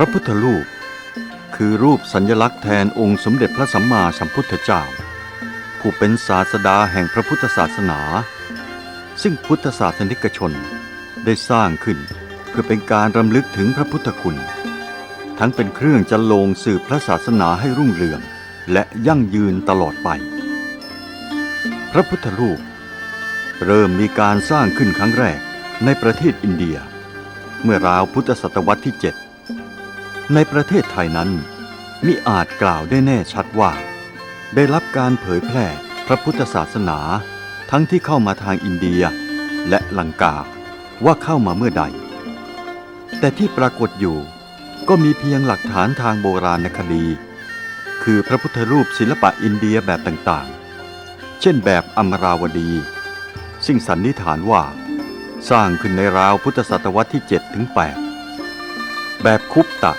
ระพุทธรูป คือรูปสัญลักษณ์แทนองค์สมเด็จพระสัมมาสัมพุทธเจ้า ผู้เป็นศาสดาแห่งพระพุทธศาสนา ซึ่งพุทธศาสนิกชนได้สร้างขึ้นเพื่อเป็นการรำลึกถึงพระพุทธคุณ ทั้งเป็นเครื่องจันลงสืบพระศาสนาให้รุ่งเรือง และยั่งยืนตลอดไป พระพุทธรูป เริ่มมีการสร้างขึ้นครั้งแรกในประเทศอินเดีย เมื่อราวพุทธศตวรรษที่ 7 ในประเทศไทยนั้นมิอาจกล่าวได้แน่ชัดว่า ได้รับการเผยแพร่พระพุทธศาสนา ทั้งที่เข้ามาทางอินเดียและลังกาว่าเข้ามาเมื่อใด แต่ที่ปรากฏอยู่ก็มีเพียงหลักฐานทางโบราณคดี คือพระพุทธรูปศิลปะอินเดียแบบต่างๆ เช่นแบบอมราวดี ซึ่งสันนิษฐานว่า สร้างขึ้นในราวพุทธศตวรรษที่ 7 ถึง 8 แบบคุปตะ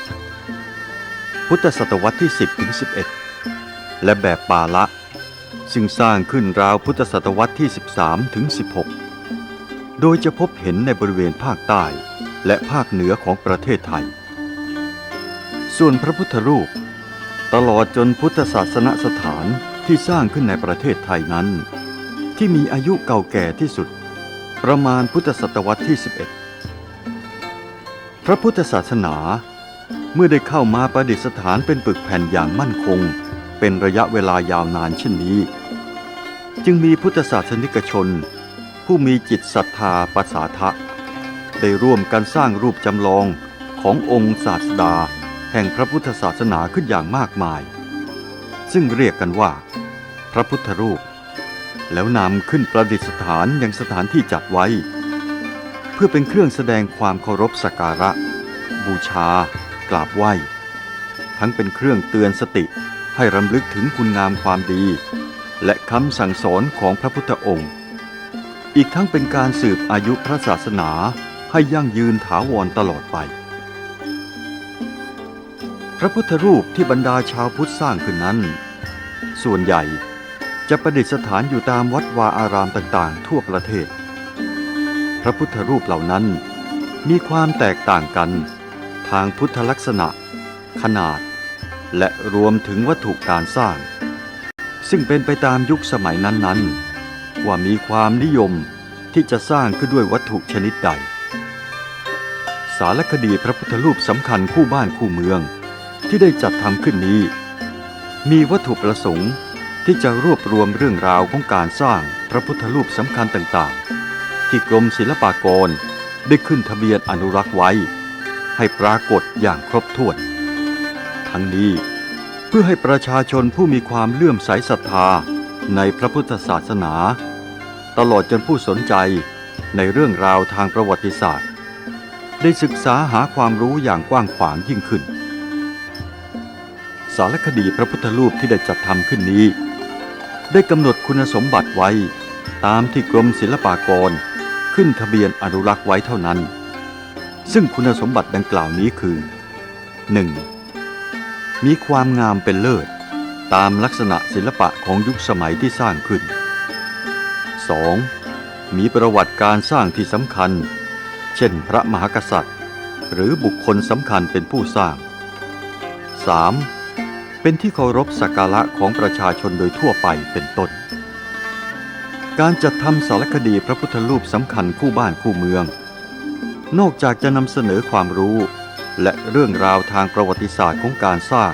พุทธศตวรรษที่ 10ถึง11 และแบบปาละ ซึ่งสร้างขึ้นราวพุทธศตวรรษที่ 13ถึง16 โดยจะพบเห็นในบริเวณภาคใต้และภาคเหนือของประเทศไทย ส่วนพระพุทธรูป ตลอดจนพุทธศาสนสถานที่สร้างขึ้นในประเทศไทยนั้น ที่มีอายุเก่าแก่ที่สุด ประมาณพุทธศตวรรษที่ 11 พระพุทธศาสนา เมื่อได้เข้ามาประดิษฐานเป็นปึกแผ่นอย่างมั่นคง เป็นระยะเวลายาวนานเช่นนี้ จึงมีพุทธศาสนิกชน ผู้มีจิตศรัทธาปัสสาทะ ได้ร่วมกันสร้างรูปจำลองขององค์ศาสดา แห่งพระพุทธศาสนาขึ้นอย่างมากมาย ซึ่งเรียกกันว่า พระพุทธรูป แล้วนำขึ้นประดิษฐานยังสถานที่จัดไว้ เพื่อเป็นเครื่องแสดงความเคารพสักการะ บูชา กราบไหว้ ทั้งเป็นเครื่องเตือนสติให้รำลึกถึงคุณงามความดี และคำสั่งสอนของพระพุทธองค์ อีกทั้งเป็นการสืบอายุพระศาสนาให้ยั่งยืนถาวรตลอดไป พระพุทธรูปที่บรรดาชาวพุทธสร้างขึ้นนั้น ส่วนใหญ่จะประดิษฐานอยู่ตามวัดวาอารามต่างๆ ทั่วประเทศ พระพุทธรูปเหล่านั้นมีความแตกต่างกัน ทางพุทธลักษณะ ขนาด และรวมถึงวัตถุการสร้าง ซึ่งเป็นไปตามยุคสมัยนั้นๆ ว่ามีความนิยมที่จะสร้างขึ้นด้วยวัตถุชนิดใด สารคดีพระพุทธรูปสำคัญคู่บ้านคู่เมืองที่ได้จัดทำขึ้นนี้ มีวัตถุประสงค์ที่จะรวบรวมเรื่องราวของการสร้างพระพุทธรูปสำคัญต่างๆ ที่กรมศิลปากรได้ขึ้นทะเบียนอนุรักษ์ไว้ ให้ปรากฏอย่างครบถ้วน ทั้งนี้เพื่อให้ประชาชนผู้มีความเลื่อมใสศรัทธาในพระพุทธศาสนา ตลอดจนผู้สนใจในเรื่องราวทางประวัติศาสตร์ ได้ศึกษาหาความรู้อย่างกว้างขวางยิ่งขึ้น สารคดีพระพุทธรูปที่ได้จัดทำขึ้นนี้ ได้กำหนดคุณสมบัติไว้ ตามที่กรมศิลปากร ขึ้นทะเบียนอนุรักษ์ไว้เท่านั้น ซึ่งคุณสมบัติดังกล่าวนี้คือ 1. มีความงามเป็นเลิศ ตามลักษณะศิลปะของยุคสมัยที่สร้างขึ้น 2. มีประวัติการสร้างที่สำคัญ เช่นพระมหากษัตริย์ หรือบุคคลสำคัญเป็นผู้สร้าง 3. เป็นที่เคารพสักการะของประชาชนโดยทั่วไปเป็นต้น การจัดทำสารคดีพระพุทธรูปสำคัญคู่บ้านคู่เมือง นอกจากจะนำเสนอความรู้ และเรื่องราวทางประวัติศาสตร์ของการสร้าง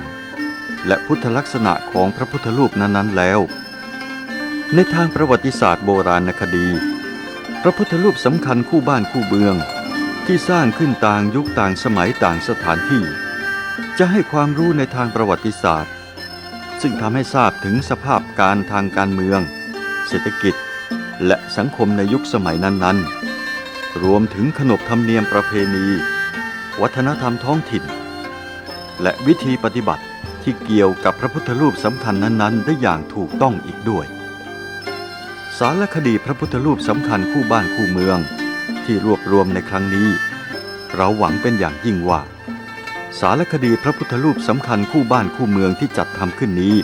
และพุทธลักษณะของพระพุทธรูปนั้นๆแล้ว ในทางประวัติศาสตร์โบราณคดี พระพุทธรูปสำคัญคู่บ้านคู่เมือง ที่สร้างขึ้นต่างยุคต่างสมัยต่างสถานที่ จะให้ความรู้ในทางประวัติศาสตร์ ซึ่งทำให้ทราบถึงสภาพการทางการเมือง เศรษฐกิจ และสังคมในยุคสมัยนั้นๆ รวมถึงขนบธรรมเนียมประเพณี วัฒนธรรมท้องถิ่น และวิธีปฏิบัติที่เกี่ยวกับพระพุทธรูปสำคัญนั้นๆ ได้อย่างถูกต้องอีกด้วย สารคดีพระพุทธรูปสำคัญคู่บ้านคู่เมือง ที่รวบรวมในครั้งนี้ เราหวังเป็นอย่างยิ่งว่า สารคดีพระพุทธรูปสำคัญคู่บ้านคู่เมืองที่จัดทำขึ้นนี้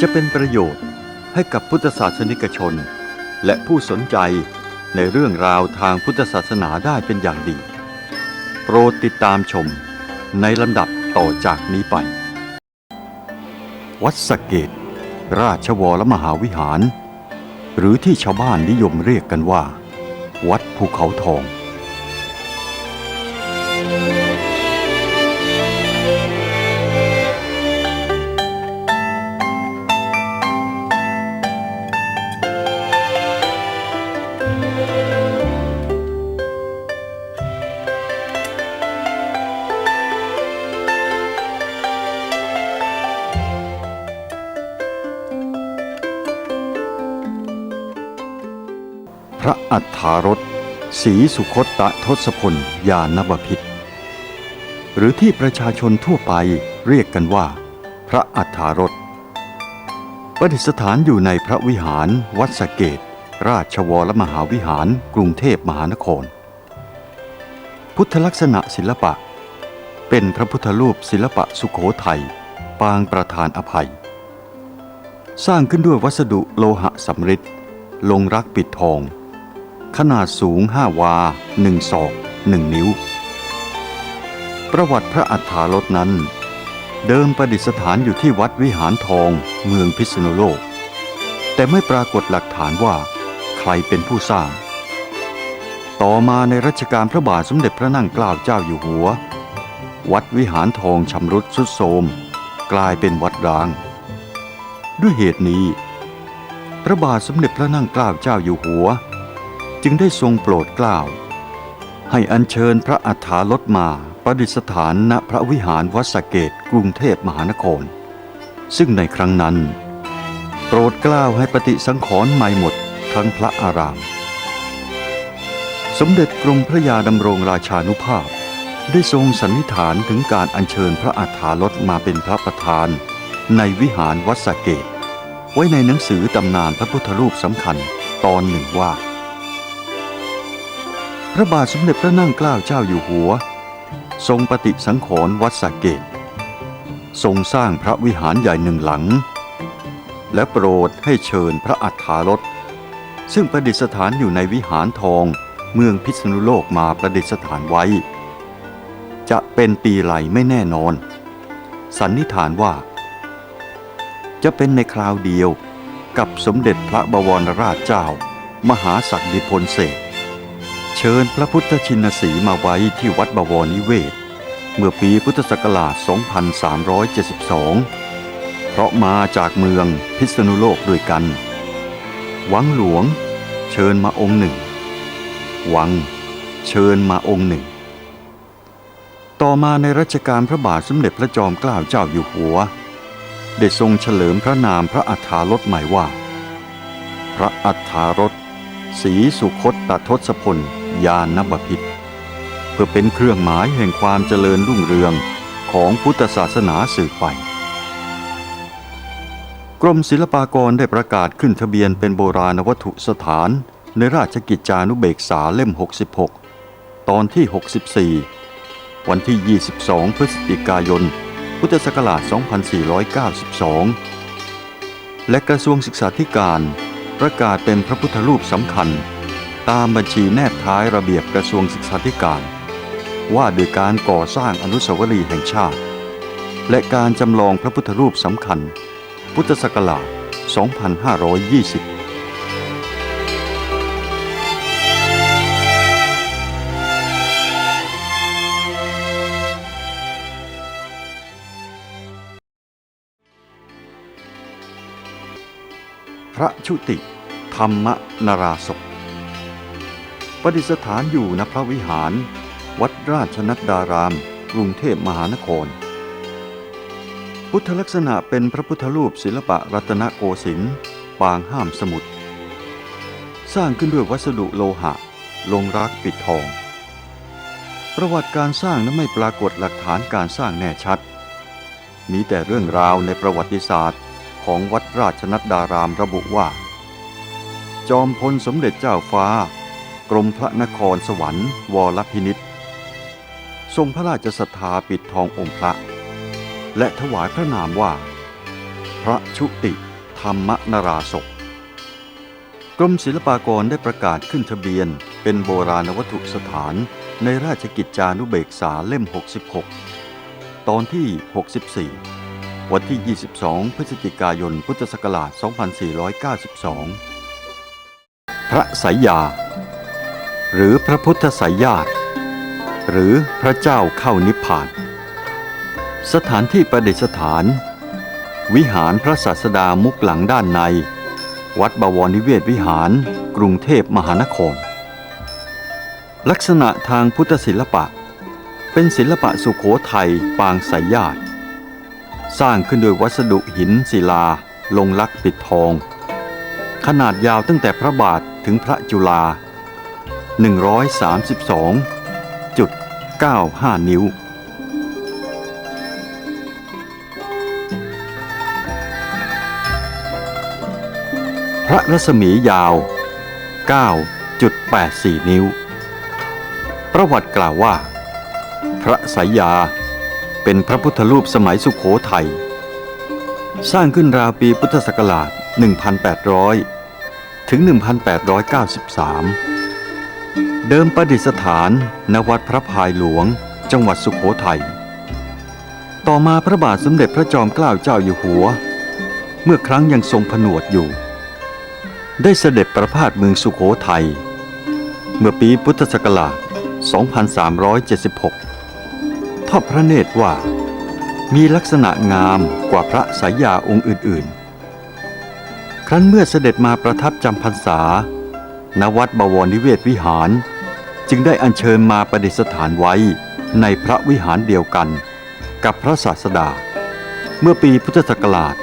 จะเป็นประโยชน์ให้กับพุทธศาสนิกชน และผู้สนใจ ในเรื่องราวทางพุทธศาสนาได้เป็นอย่างดี โปรดติดตามชมในลำดับต่อจากนี้ไป วัดสะเกต ราชวรมหาวิหาร หรือที่ชาวบ้านนิยมเรียกกันว่า วัดภูเขาทอง สีสุคตตะทศพลยานบพิษหรือที่ประชาชนทั่วไปเรียกกันว่า พระอัฏฐารถประดิษฐานอยู่ในพระวิหารวัดสเกต ราชวรมหาวิหารกรุงเทพมหานคร พุทธลักษณะศิลปะ เป็นพระพุทธรูปศิลปะสุขโขทัยปางประธานอภัย สร้างขึ้นด้วยวัสดุโลหะสำริดลงรักปิดทอง ขนาดสูง5วา1ศอก1นิ้ว ประวัติพระอัฏฐารถนั้น เดิมประดิษฐานอยู่ที่วัดวิหารทองเมืองพิษณุโลก แต่ไม่ปรากฏหลักฐานว่าใครเป็นผู้สร้าง ต่อมาในรัชกาลพระบาทสมเด็จพระนั่งเกล้าเจ้าอยู่หัว วัดวิหารทองชำรุดทรุดโทรมกลายเป็นวัดร้าง ด้วยเหตุนี้ พระบาทสมเด็จพระนั่งเกล้าเจ้าอยู่หัว จึงได้ทรงโปรดกล้าว ให้อัญเชิญพระอัฏฐารถมาประดิษฐานณพระวิหารวัดสเกตกรุงเทพมหานคร ซึ่งในครั้งนั้น โปรดกล้าวให้ปฏิสังขรณ์ใหม่หมดทั้งพระอาราม สมเด็จกรมพระยาดำรงราชานุภาพ ได้ทรงสันนิษฐานถึงการอัญเชิญพระอัฏฐารถมาเป็นพระประธาน ในวิหารวัดสเกต ไว้ในหนังสือตำนานพระพุทธรูปสำคัญตอนหนึ่งว่า พระบาทสมเด็จพระนั่งเกล้าเจ้าอยู่หัว ทรงปฏิสังขรณ์วัดสะเกตทรงสร้างพระวิหารใหญ่หนึ่งหลัง และโปรดให้เชิญพระอัฏฐารถซึ่งประดิษฐานอยู่ในวิหารทองเมืองพิษณุโลกมาประดิษฐานไว้ จะเป็นปีไหลไม่แน่นอน สันนิษฐานว่า จะเป็นในคราวเดียวกับสมเด็จพระบวรราชเจ้า มหาศักดิพลเสก เชิญพระพุทธชินสีมาไว้ที่วัดบวรนิเวศ เมื่อปีพุทธศักราช 2372 เพราะมาจากเมืองพิษณุโลกด้วยกัน วังหลวง เชิญมาองค์หนึ่ง วัง เชิญมาองค์หนึ่ง ต่อมาในรัชกาลพระบาทสมเด็จพระจอมเกล้าเจ้าอยู่หัว ได้ทรงเฉลิมพระนามพระอัฏฐารถใหม่ว่า พระอัฏฐารถสีสุคตตทศพล ยานบพิษเพื่อเป็นเครื่องหมายแห่งความเจริญรุ่งเรืองของพุทธศาสนาสืบไป กรมศิลปากรได้ประกาศขึ้นทะเบียนเป็นโบราณวัตถุสถานในราชกิจจานุเบกษาเล่ม 66 ตอนที่ 64 วันที่ 22 พฤศจิกายน พุทธศักราช 2492 และกระทรวงศึกษาธิการประกาศเป็นพระพุทธรูปสำคัญ ตามบัญชีแนบท้ายระเบียบกระทรวงศึกษาธิการ ว่าโดยการก่อสร้างอนุสาวรีย์แห่งชาติ และการจำลองพระพุทธรูปสำคัญ พุทธศักราช 2520พระชุติ ธรรมนาราศพ ประดิษฐานอยู่ณพระวิหาร วัดราชนัดดาราม กรุงเทพมหานคร พุทธลักษณะเป็นพระพุทธรูปศิลปะรัตนโกสินทร์ปางห้ามสมุทรสร้างขึ้นด้วยวัสดุโลหะ ลงรักปิดทอง ประวัติการสร้างนั้นไม่ปรากฏหลักฐานการสร้างแน่ชัด มีแต่เรื่องราวในประวัติศาสตร์ของวัดราชนัดดารามระบุว่า จอมพลสมเด็จเจ้าฟ้า กรมพระนครสวรรค์ วรพินิษทรงพระราชศรัทธาปิดทององค์พระ และถวายพระนามว่า พระชุติธรรมนราศพกรมศิลปากรได้ประกาศขึ้นทะเบียน เป็นโบราณวัตถุสถานในราชกิจจานุเบกษาเล่ม 66 ตอนที่ 64 วันที่ 22 พฤศจิกายน พุทธศักราช 2492 พระสายยา หรือพระพุทธสายญาติ หรือพระเจ้าเข้านิพพาน สถานที่ประดิษฐาน วิหารพระศาสดามุกหลังด้านใน วัดบวรนิเวศวิหาร กรุงเทพมหานคร ลักษณะทางพุทธศิลปะ เป็นศิลปะสุโขทัยปางสายญาติ สร้างขึ้นโดยวัสดุหินศิลา ลงลักปิดทอง ขนาดยาวตั้งแต่พระบาทถึงพระจุลา 132.95 นิ้ว พระรัศมียาว 9.84 นิ้ว ประวัติกล่าวว่า พระสายยาเป็นพระพุทธรูปสมัยสุขโขทัย สร้างขึ้นราวปีพุทธศักราช 1,800 ถึง 1,893 เดิมประดิษฐานณวัดพระพายหลวง จังหวัดสุขโขทัย ต่อมาพระบาทสมเด็จพระจอมเกล้าเจ้าอยู่หัว เมื่อครั้งยังทรงผนวดอยู่ ได้เสด็จประพาสเมืองสุขโขทัย เมื่อปีพุทธศักราช 2376 ทอดพระเนตรว่ามีลักษณะงามกว่าพระสายยาองค์อื่นๆ ครั้นเมื่อเสด็จมาประทับจำพรรษาณวัดบวรนิเวศวิหาร จึงได้อัญเชิญมาประดิษฐานไว้ในพระวิหารเดียวกัน กับพระศาสดา เมื่อปีพุทธศักราช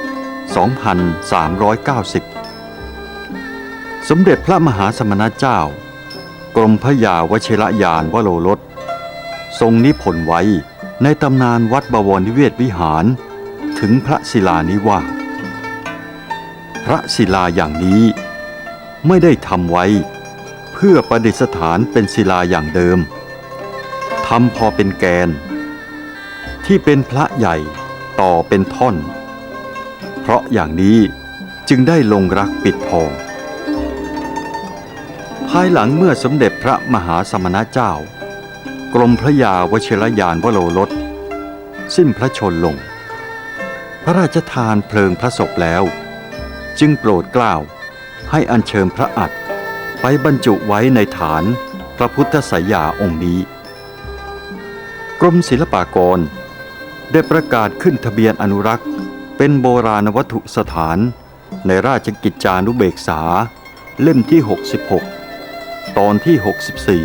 2390 สมเด็จพระมหาสมณเจ้า กรมพระยาวชิระยานวโรรสทรงนิพนธ์ไว้ในตำนานวัดบวรนิเวศวิหาร ถึงพระศิลานี้ว่า พระศิลาอย่างนี้ไม่ได้ทำไว้ เพื่อประดิษฐานเป็นศิลาอย่างเดิมทำพอเป็นแกน ที่เป็นพระใหญ่ต่อเป็นท่อน เพราะอย่างนี้จึงได้ลงรักปิดทอง ภายหลังเมื่อสมเด็จพระมหาสมณเจ้า กรมพระยาวชิรยานวโรรสสิ้นพระชนลง พระราชทานเพลิงพระศพแล้ว จึงโปรดกล้าวให้อัญเชิญพระอัฐ ไปบรรจุไว้ในฐานพระพุทธสายาองค์นี้ กรมศิลปากร ได้ประกาศขึ้นทะเบียนอนุรักษ์ เป็นโบราณวัตถุสถาน ในราชกิจจานุเบกษา เล่มที่ 66 ตอนที่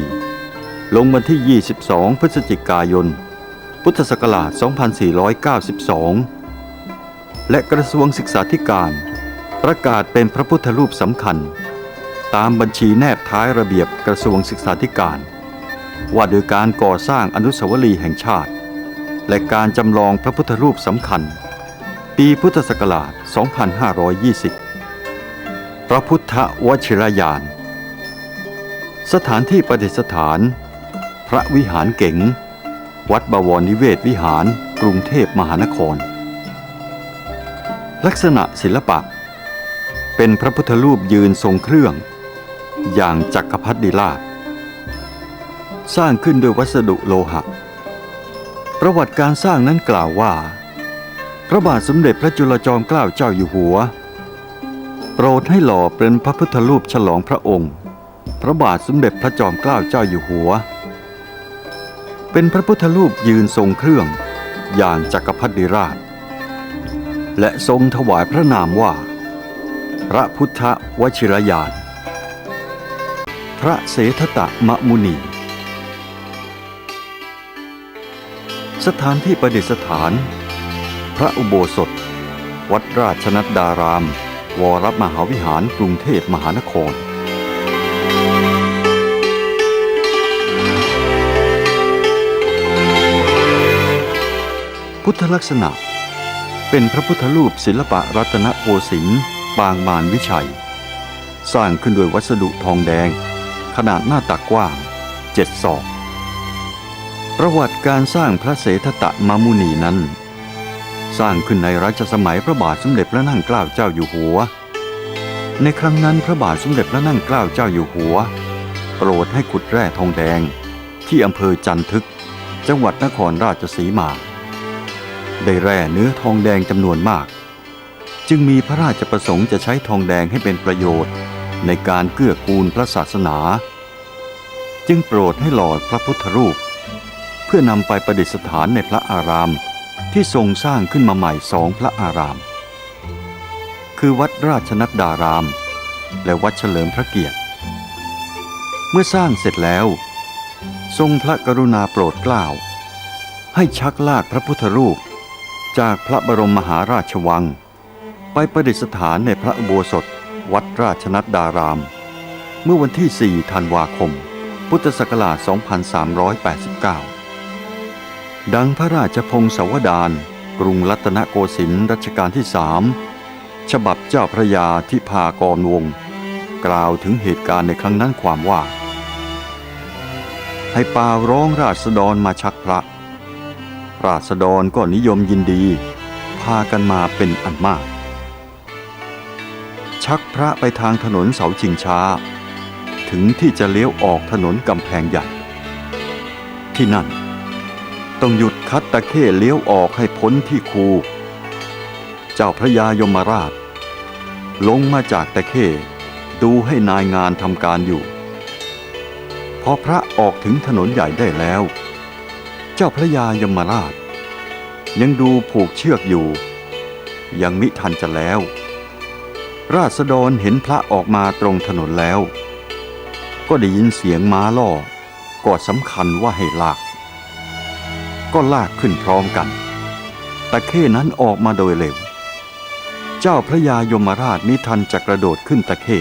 64 ลงวันที่ 22 พฤศจิกายน พุทธศักราช 2492 และกระทรวงศึกษาธิการ ประกาศเป็นพระพุทธรูปสำคัญ ตามบัญชีแนบท้ายระเบียบกระทรวงศึกษาธิการ ว่าโดยการก่อสร้างอนุสาวรีย์แห่งชาติ และการจำลองพระพุทธรูปสำคัญ ปีพุทธศักราช 2520 พระพุทธวชิรยาน สถานที่ประดิษฐาน พระวิหารเก๋ง วัดบวรนิเวศวิหารกรุงเทพมหานคร ลักษณะศิลปะ เป็นพระพุทธรูปยืนทรงเครื่อง อย่างจักรพรรดิราช สร้างขึ้นด้วยวัสดุโลหะ ประวัติการสร้างนั้นกล่าวว่า พระบาทสมเด็จพระจุลจอมเกล้าเจ้าอยู่หัว โปรดให้หล่อเป็นพระพุทธรูปฉลองพระองค์ พระบาทสมเด็จพระจอมเกล้าเจ้าอยู่หัว เป็นพระพุทธรูปยืนทรงเครื่องอย่างจักรพรรดิราช และทรงถวายพระนามว่า พระพุทธวชิรยาน พระเสทตะมะมุนี สถานที่ประดิษฐาน พระอุโบสถ วัดราชนัดดาราม วรมหาวิหารกรุงเทพมหานครพุทธลักษณะ เป็นพระพุทธรูปศิลปะรัตนโกสินทร์ปางมารวิชัย สร้างขึ้นโดยวัสดุทองแดง ขนาดหน้าตักกว้างเจ็ดศอก ประวัติการสร้างพระเสทตะมามุนีนั้น สร้างขึ้นในรัชสมัยพระบาทสมเด็จพระนั่งเกล้าเจ้าอยู่หัว ในครั้งนั้นพระบาทสมเด็จพระนั่งเกล้าเจ้าอยู่หัว โปรดให้ขุดแร่ทองแดงที่อำเภอจันทึก จังหวัดนครราชสีมา ได้แร่เนื้อทองแดงจำนวนมาก จึงมีพระราชประสงค์จะใช้ทองแดงให้เป็นประโยชน์ ในการเกื้อกูลพระศาสนา จึงโปรดให้หล่อพระพุทธรูป เพื่อนำไปประดิษฐานในพระอารามที่ทรงสร้างขึ้นมาใหม่สองพระอาราม คือวัดราชนัดดาราม และวัดเฉลิมพระเกียรติ เมื่อสร้างเสร็จแล้ว ทรงพระกรุณาโปรดเกล้าให้ชักลากพระพุทธรูป จากพระบรมมหาราชวัง ไปประดิษฐานในพระอุโบสถวัด ราชนัดดาราม เมื่อวันที่ 4 ธันวาคม พุทธศักราช 2389 ดังพระราชพงศาวดารกรุงรัตนโกสินทร์รัชกาลที่สามฉบับเจ้าพระยาที่พากรวง กล่าวถึงเหตุการณ์ในครั้งนั้นความว่า ให้ป่าร้องราษฎรมาชักพระ ราษฎรก็นิยมยินดี พากันมาเป็นอันมาก ชักพระไปทางถนนเสาชิงช้า ถึงที่จะเลี้ยวออกถนนกำแพงใหญ่ ที่นั่น ต้องหยุดคัดตะเข้เลี้ยวออกให้พ้นที่คู เจ้าพระยายมราช ลงมาจากตะเข้ดูให้นายงานทำการอยู่ พอพระออกถึงถนนใหญ่ได้แล้ว เจ้าพระยายมราช ยังดูผูกเชือกอยู่ ยังมิทันจะแล้ว ราษฎรเห็นพระออกมาตรงถนนแล้ว ก็ได้ยินเสียงม้าล่อก็สำคัญว่าให้ลาก ก็ลากขึ้นพร้อมกัน ตะเข้นั้นออกมาโดยเร็ว เจ้าพระยายมราชมิทันจะกระโดดขึ้นตะเข้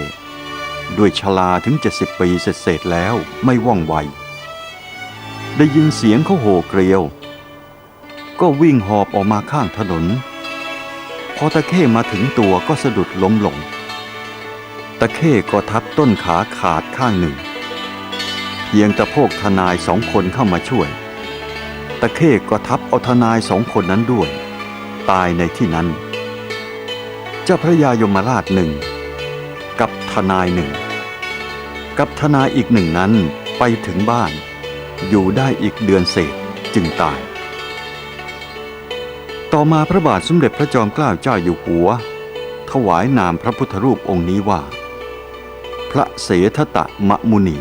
ด้วยชลาถึงเจ็ดสิบปีเสร็จแล้วไม่ว่องไว ได้ยินเสียงเขาโห่เกลียว ก็วิ่งหอบออกมาข้างถนน พอตะเข้มาถึงตัวก็สะดุดล้มลง ตะเข้ก็ทับต้นขาขาดข้างหนึ่งเพียงแต่พกทนายสองคนเข้ามาช่วย ตะเข้ก็ทับเอาทนายสองคนนั้นด้วย ตายในที่นั้น เจ้าพระยายมราชหนึ่ง กับทนายหนึ่ง กับทนายอีกหนึ่งนั้นไปถึงบ้าน อยู่ได้อีกเดือนเศษจึงตาย ต่อมาพระบาทสมเด็จพระจอมเกล้าเจ้าอยู่หัว ถวายนามพระพุทธรูปองค์นี้ว่า พระเสทตะมะมุนี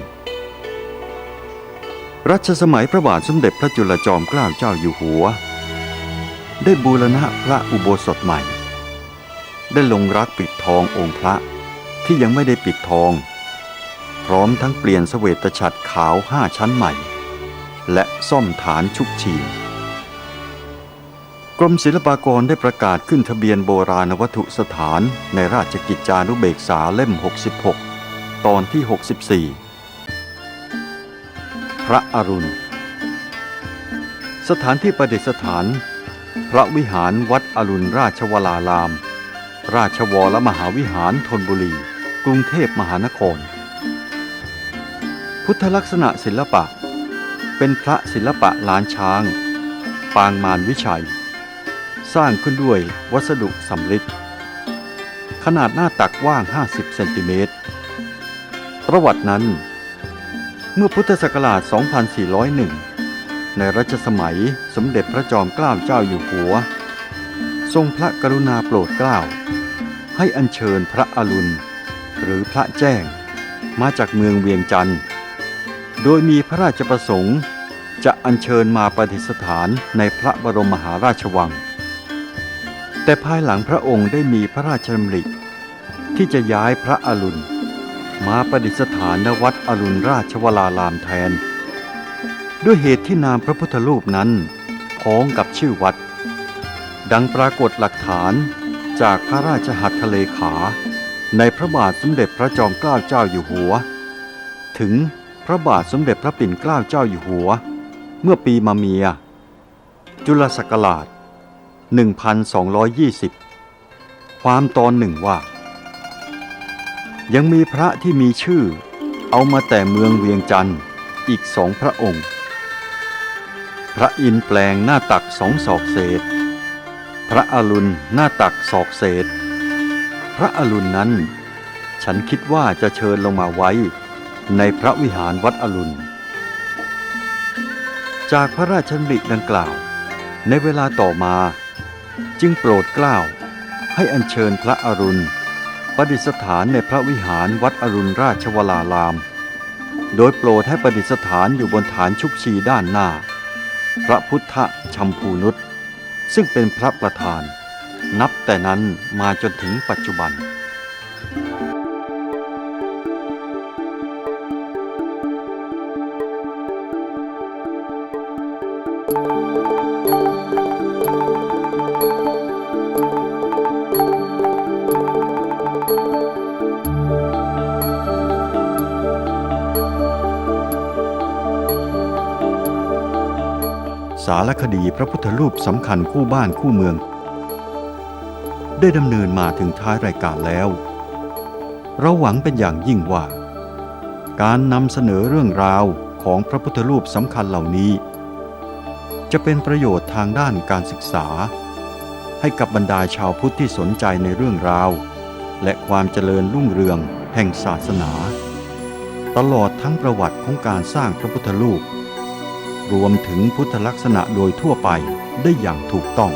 รัชสมัยพระบาทสมเด็จพระจุลจอมเกล้าเจ้าอยู่หัว ได้บูรณะพระอุโบสถใหม่ ได้ลงรักปิดทององค์พระที่ยังไม่ได้ปิดทอง พร้อมทั้งเปลี่ยนเสวตฉัตรขาวห้าชั้นใหม่ และซ่อมฐานชุกชี กรมศิลปากรได้ประกาศขึ้นทะเบียนโบราณวัตถุสถานในราชกิจจานุเบกษาเล่ม 66 ตอนที่ 64 พระอรุณ สถานที่ประดิษฐาน พระวิหารวัดอรุณราชวราราม ราชวรมหาวิหารธนบุรี กรุงเทพมหานคร พุทธลักษณะศิลปะ เป็นพระศิลปะล้านช้าง ปางมารวิชัย สร้างขึ้นด้วยวัสดุสำริดขนาดหน้าตักว่าง 50 เซนติเมตร ประวัตินั้น เมื่อพุทธศักราช 2401 ในรัชสมัยสมเด็จพระจอมเกล้าเจ้าอยู่หัว ทรงพระกรุณาโปรดเกล้า ให้อัญเชิญพระอรุณ หรือพระแจ้ง มาจากเมืองเวียงจันทร์โดยมีพระราชประสงค์จะอัญเชิญมาประดิษฐานในพระบรมมหาราชวัง แต่ภายหลังพระองค์ได้มีพระราชดำริที่จะย้ายพระอรุณ มาประดิษฐานณวัดอรุณราชวรารามแทน ด้วยเหตุที่นามพระพุทธรูปนั้นพ้องกับชื่อวัด ดังปรากฏหลักฐานจากพระราชหัตถเลขา ในพระบาทสมเด็จพระจอมเกล้าเจ้าอยู่หัว ถึงพระบาทสมเด็จพระปิ่นเกล้าเจ้าอยู่หัว เมื่อปีมาเมีย จุลศักราช 1220 ความตอนหนึ่งว่า ยังมีพระที่มีชื่อ เอามาแต่เมืองเวียงจันทร์อีกสองพระองค์ พระอินแปลงหน้าตักสองศอกเศษ พระอรุณหน้าตักศอกเศษ พระอรุณนั้น ฉันคิดว่าจะเชิญลงมาไว้ในพระวิหารวัดอรุณ จากพระราชบิดังกล่าว ในเวลาต่อมา จึงโปรดเกล้าให้อัญเชิญพระอรุณประดิษฐานในพระวิหารวัดอรุณราชวราราม โดยโปรดให้ประดิษฐานอยู่บนฐานชุกชีด้านหน้า พระพุทธชัมพูนุษซึ่งเป็นพระประธาน นับแต่นั้นมาจนถึงปัจจุบัน คดีพระพุทธรูปสำคัญคู่บ้านคู่เมือง ได้ดำเนินมาถึงท้ายรายการแล้ว เราหวังเป็นอย่างยิ่งว่า การนำเสนอเรื่องราวของพระพุทธรูปสำคัญเหล่านี้ จะเป็นประโยชน์ทางด้านการศึกษา ให้กับบรรดาชาวพุทธที่สนใจในเรื่องราว และความเจริญรุ่งเรืองแห่งศาสนา ตลอดทั้งประวัติของการสร้างพระพุทธรูป รวมถึงพุทธลักษณะโดยทั่วไปได้อย่างถูกต้อง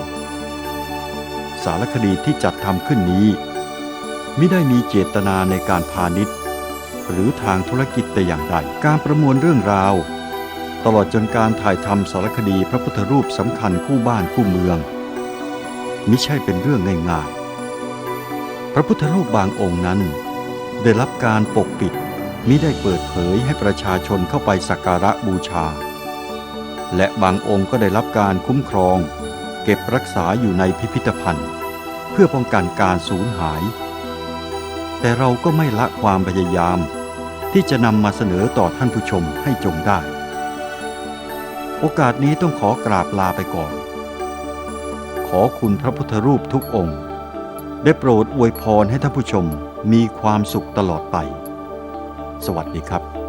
สารคดีที่จัดทำขึ้นนี้ ไม่ได้มีเจตนาในการพาณิชย์ หรือทางธุรกิจแต่อย่างใดการประมวลเรื่องราว ตลอดจนการถ่ายทำสารคดีพระพุทธรูปสำคัญคู่บ้านคู่เมืองมิใช่เป็นเรื่องง่ายๆ พระพุทธรูปบางองค์นั้น ได้รับการปกปิดมิได้เปิดเผยให้ประชาชนเข้าไปสักการะบูชา และบางองค์ก็ได้รับการคุ้มครอง เก็บรักษาอยู่ในพิพิธภัณฑ์ เพื่อป้องกันการสูญหาย แต่เราก็ไม่ละความพยายาม ที่จะนำมาเสนอต่อท่านผู้ชมให้จงได้ โอกาสนี้ต้องขอกราบลาไปก่อน ขอคุณพระพุทธรูปทุกองค์ ได้โปรดอวยพรให้ท่านผู้ชมมีความสุขตลอดไป สวัสดีครับ